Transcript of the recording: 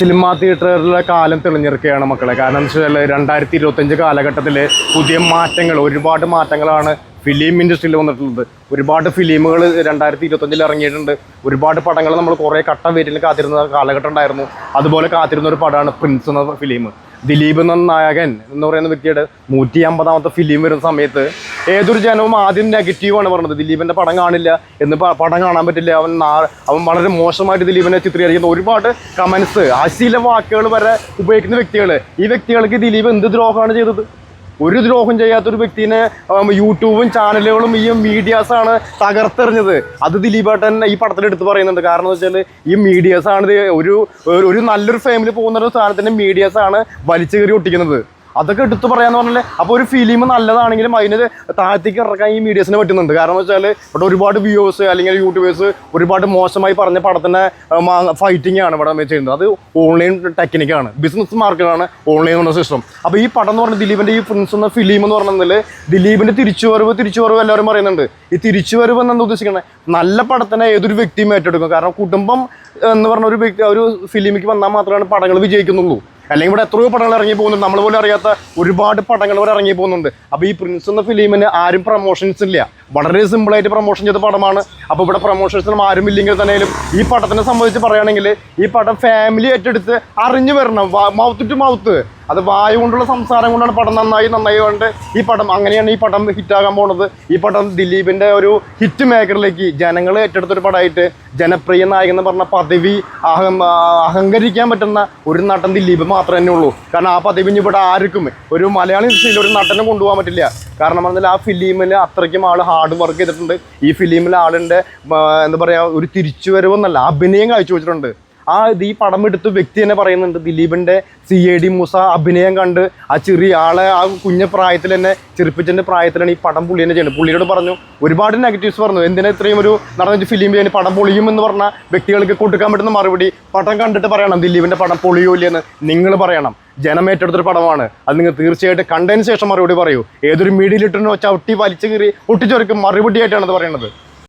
Cinema തിയേറ്ററുകളിലെ കാലം തെളിഞ്ഞിരിക്കുകയാണ് മക്കളെ. കാരണം എന്ന് വെച്ചാൽ രണ്ടായിരത്തി ഇരുപത്തഞ്ച് കാലഘട്ടത്തിൽ പുതിയ മാറ്റങ്ങൾ ഒരുപാട് മാറ്റങ്ങളാണ് ഫിലിം ഇൻഡസ്ട്രിയിൽ വന്നിട്ടുള്ളത്. ഒരുപാട് ഫിലിമുകൾ രണ്ടായിരത്തി ഇരുപത്തഞ്ചിൽ ഇറങ്ങിയിട്ടുണ്ട്. ഒരുപാട് പടങ്ങൾ നമ്മൾ കുറേ കട്ട വെയിറ്റിൽ കാത്തിരുന്ന കാലഘട്ടം ഉണ്ടായിരുന്നു. അതുപോലെ കാത്തിരുന്ന ഒരു പടമാണ് പ്രിൻസ് എന്ന ഫിലിം ദിലീപ് എന്ന നായകൻ എന്ന് പറയുന്ന വ്യക്തിയുടെ നൂറ്റി അമ്പതാമത്തെ ഫിലിം വരുന്ന സമയത്ത് ഏതൊരു ജനവും ആദ്യം നെഗറ്റീവാണ് പറഞ്ഞത്. ദിലീപിന്റെ പടം കാണില്ല എന്ന് പടം കാണാൻ പറ്റില്ല. അവൻ അവൻ വളരെ മോശമായിട്ട് ദിലീപിനെ ചിത്രീകരിക്കുന്ന. ഒരുപാട് കമൻസ് അശീല വാക്കുകൾ വരെ ഉപയോഗിക്കുന്ന വ്യക്തികൾ ഈ വ്യക്തികൾക്ക് ദിലീപ് എന്ത് ദ്രോഹമാണ് ചെയ്തത്? ഒരു ദ്രോഹം ചെയ്യാത്തൊരു വ്യക്തിനെ യൂട്യൂബും ചാനലുകളും ഈ മീഡിയാസാണ് തകർത്തെറിഞ്ഞത്. അത് ദിലീപേട്ടൻ ഈ പടത്തിൽ എടുത്ത് പറയുന്നുണ്ട്. കാരണം എന്ന് വെച്ചാൽ ഈ മീഡിയാസാണ് ഒരു- ഒരു നല്ലൊരു ഫാമിലി പോകുന്ന ഒരു സ്ഥാനത്തിന്റെ മീഡിയാസാണ് വലിച്ചു കയറി ഒട്ടിക്കുന്നത്. അതൊക്കെ എടുത്തു പറയാന്ന് പറഞ്ഞാൽ അപ്പോൾ ഒരു ഫിലിം നല്ലതാണെങ്കിലും അതിന് താഴത്തേക്ക് ഇറക്കാൻ ഈ മീഡിയസിന് പറ്റുന്നുണ്ട്. കാരണം വെച്ചാൽ ഇവിടെ ഒരുപാട് വ്യൂവേഴ്സ് അല്ലെങ്കിൽ യൂട്യൂബേഴ്സ് ഒരുപാട് മോശമായി പറഞ്ഞ പടത്തിന്റെ ഫൈറ്റിംഗ് ആണ് ഇവിടെ ചെയ്യുന്നത്. അത് ഓൺലൈൻ ടെക്നിക്കാണ് ബിസിനസ് മാർക്കറ്റാണ് ഓൺലൈൻ എന്ന സിസ്റ്റം അപ്പോൾ ഈ പടം എന്ന് പറഞ്ഞാൽ ദിലീപിന്റെ ഈ പ്രിൻസ് എന്ന ഫിലിം എന്ന് പറഞ്ഞാൽ ദിലീപിന്റെ തിരിച്ചുവരവ് തിരിച്ചുവരവ് എല്ലാവരും പറയുന്നുണ്ട്. ഈ തിരിച്ചുവരവ് എന്നാണ് ഉദ്ദേശിക്കുന്നത്. നല്ല പടത്തിനെ ഏതൊരു വ്യക്തിയും ഏറ്റെടുക്കും. കാരണം കുടുംബം എന്ന് പറഞ്ഞ ഒരു വ്യക്തി ഒരു ഫിലിമിക്ക് വന്നാൽ മാത്രമാണ് പടങ്ങൾ വിജയിക്കുന്നുള്ളൂ. അല്ലെങ്കിൽ ഇവിടെ എത്രയോ പടങ്ങൾ ഇറങ്ങി പോകുന്നുണ്ട്. നമ്മൾ പോലും അറിയാത്ത ഒരുപാട് പടങ്ങൾ ഇവിടെ ഇറങ്ങി പോകുന്നുണ്ട്. അപ്പോൾ ഈ പ്രിൻസ് എന്ന ഫിലിമിന് ആരും പ്രൊമോഷൻസ് ഇല്ല. വളരെ സിമ്പിളായിട്ട് പ്രൊമോഷൻ ചെയ്ത പടമാണ്. അപ്പോൾ ഇവിടെ പ്രൊമോഷൻസിനും ആരും ഇല്ലെങ്കിൽ തന്നെയും ഈ പടത്തിനെ സംബന്ധിച്ച് പറയുകയാണെങ്കിൽ ഈ പടം ഫാമിലി ഏറ്റെടുത്ത് അറിഞ്ഞു വരണം മൗത്ത് ടു മൗത്ത് അത് വായു കൊണ്ടുള്ള സംസാരം കൊണ്ടാണ് പടം നന്നായി നന്നായി കൊണ്ട് ഈ പടം അങ്ങനെയാണ് ഈ പടം ഹിറ്റാകാൻ പോണത്. ഈ പടം ദിലീപിന്റെ ഒരു ഹിറ്റ് മേക്കറിലേക്ക് ജനങ്ങൾ ഏറ്റെടുത്തൊരു പടമായിട്ട് ജനപ്രിയ നായകൻ എന്ന് പറഞ്ഞ പദവി അഹം അഹങ്കരിക്കാൻ പറ്റുന്ന ഒരു നടൻ ദിലീപ് മാത്രമേ തന്നെ ഉള്ളൂ. കാരണം ആ പദവി ഇവിടെ ആർക്കും ഒരു മലയാളി ഇൻഡസ്ട്രിയിൽ ഒരു നടനെ കൊണ്ടുപോകാൻ പറ്റില്ല. കാരണം പറഞ്ഞാൽ ആ ഫിലിമിൽ അത്രയ്ക്കും ആൾ ഹാർഡ് വർക്ക് ചെയ്തിട്ടുണ്ട്. ഈ ഫിലിമിൽ ആളിന്റെ എന്താ പറയുക ഒരു തിരിച്ചുവരവെന്നല്ല അഭിനയം കാഴ്ചവെച്ചിട്ടുണ്ട്. ആ ഇത് ഈ പടം എടുത്ത് വ്യക്തി തന്നെ പറയുന്നുണ്ട്. ദിലീപിന്റെ സി എ ഡി മൂസ അഭിനയം കണ്ട് ആ ചെറിയ ആളെ ആ കുഞ്ഞ പ്രായത്തിൽ തന്നെ ചെറുപ്പിച്ചതിന്റെ പ്രായത്തിലാണ് ഈ പടം പുള്ളി തന്നെ ചെയ്യുന്നത് പുള്ളിയോട് പറഞ്ഞു ഒരുപാട് നെഗറ്റീവ്സ് പറഞ്ഞു. എന്തിനാ ഇത്രയും ഒരു നടന്ന ഫിലിം ചെയ്യുന്ന പടം പൊളിയും എന്ന് പറഞ്ഞ വ്യക്തികൾക്ക് കൊടുക്കാൻ പറ്റുന്ന മറുപടി പടം കണ്ടിട്ട് പറയണം. ദിലീപിന്റെ പടം പൊളിയോ ഇല്ലെന്ന് നിങ്ങൾ പറയണം. ജനം ഏറ്റെടുത്തൊരു പടമാണ്. അത് നിങ്ങൾ തീർച്ചയായിട്ടും കണ്ടതിന് ശേഷം മറുപടി പറയൂ. ഏതൊരു മീഡിയയിലിട്ടോ ചവിട്ടി വലിച്ചു കീറി ഒട്ടിച്ചവർക്ക് മറുപടിയായിട്ടാണ് അത് പറയുന്നത്